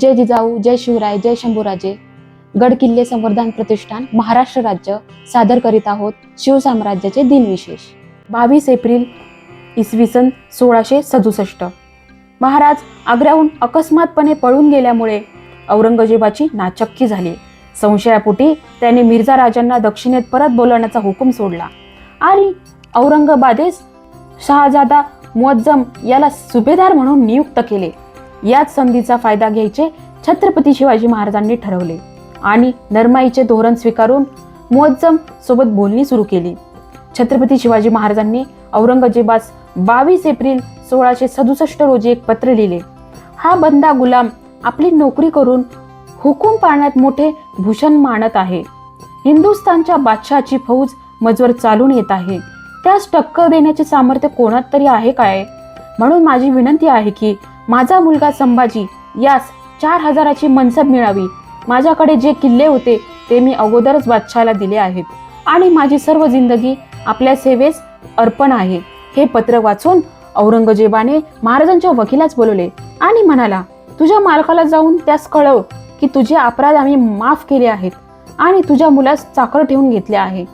जय जिजाऊ जय शिवराय जय शंभूराजे. गड किल्ले संवर्धन प्रतिष्ठान महाराष्ट्र राज्य. सादर करीत आहोत शिवसाम्राज्याचे दिनविशेष बावीस एप्रिल इसवी सन सोळाशे सदुसष्ट. महाराज आग्र्याहून अकस्मातपणे पळून गेल्यामुळे औरंगजेबाची नाचक्की झाली. संशयापोटी त्याने मिर्झा राजांना दक्षिणेत परत बोलवण्याचा हुकूम सोडला. आणि औरंगाबादेस शहाजादा मुअज्जम याला सुभेदार म्हणून नियुक्त केले. याच संधीचा फायदा घ्यायचे छत्रपती शिवाजी महाराजांनी ठरवले. आणि नरमाईचे धोरण स्वीकारून मुअज्जम सोबत बोलणी सुरू केली. छत्रपती शिवाजी महाराजांनी औरंगजेबास बावीस एप्रिल सोळाशे सदुसष्ट रोजी एक पत्र लिहिले. हा बंदा गुलाम आपली नोकरी करून हुकूम पाळण्यात मोठे भूषण मानत आहे. हिंदुस्थानच्या बादशहाची फौज मजवर चालून येत आहे. त्यास टक्कर देण्याचे सामर्थ्य कोणात तरी आहे काय? म्हणून माझी विनंती आहे की माझा मुलगा संभाजी यास चार हजाराची मनसब मिळावी. माझ्याकडे जे किल्ले होते ते मी अगोदरच बादशाहला दिले आहेत. आणि माझी सर्व जिंदगी आपल्या सेवेस अर्पण आहे. हे पत्र वाचून औरंगजेबाने महाराजांच्या वकिलाच बोलवले आणि म्हणाला तुझ्या मालकाला जाऊन त्यास कळव की तुझे अपराध आम्ही माफ केले आहेत आणि तुझ्या मुलास चाकर ठेवून घेतले आहे.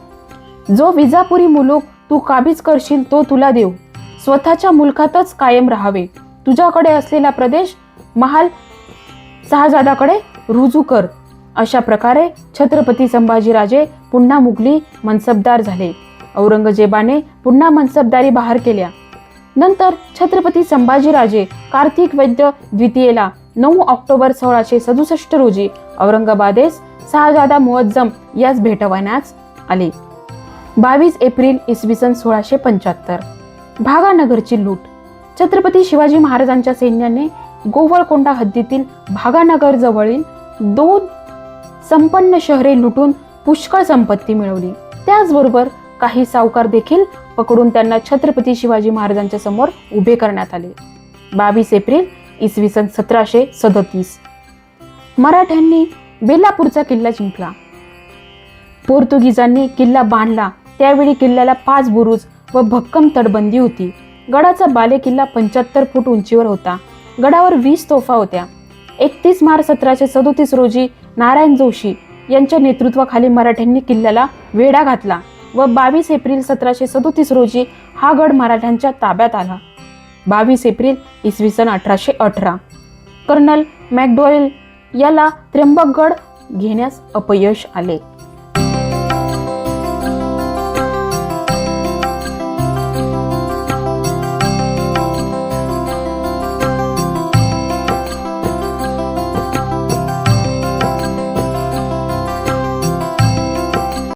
जो विजापुरी मुलूक तू काबीज करशील तो तुला देऊ. स्वतःच्या मुलखातच कायम राहावे. तुझ्याकडे असलेला प्रदेश महाल शहाजादाकडे रुजू कर. अशा प्रकारे छत्रपती संभाजीराजे पुन्हा मुघली मनसबदार झाले. औरंगजेबाने पुन्हा मनसबदारी बहार केल्या. नंतर छत्रपती संभाजीराजे कार्तिक वैद्य द्वितीयेला नऊ ऑक्टोबर सोळाशे सदुसष्ट रोजी औरंगाबादेस शहाजादा मुअज्जम यास भेटवण्यास आले. बावीस एप्रिल इसवी सन सोळाशे पंच्याहत्तर. भागानगरची लूट. छत्रपती शिवाजी महाराजांच्या सैन्याने गोवळकोंडा हद्दीतील भागानगर जवळील दोन संपन्न शहरे लुटून पुष्कळ संपत्ती मिळवली. त्याचबरोबर काही सावकार देखील पकडून त्यांना छत्रपती शिवाजी महाराजांच्या समोर उभे करण्यात आले. बावीस एप्रिल इसवी सन सतराशे सदतीस. मराठ्यांनी बेलापूरचा किल्ला जिंकला. पोर्तुगीजांनी किल्ला बांधला. त्यावेळी किल्ल्याला पाच बुरुज व भक्कम तटबंदी होती. गडाचा बालेकिल्ला पंच्याहत्तर फूट उंचीवर होता. गडावर वीस तोफा होत्या. एकतीस मार्च सतराशे सदोतीस रोजी नारायण जोशी यांच्या नेतृत्वाखाली मराठ्यांनी किल्ल्याला वेढा घातला व बावीस एप्रिल सतराशे सदोतीस रोजी हा गड मराठ्यांच्या ताब्यात आला. बावीस एप्रिल इसवी सन अठराशे अठरा. कर्नल मॅकडोएल याला त्र्यंबकगड घेण्यास अपयश आले.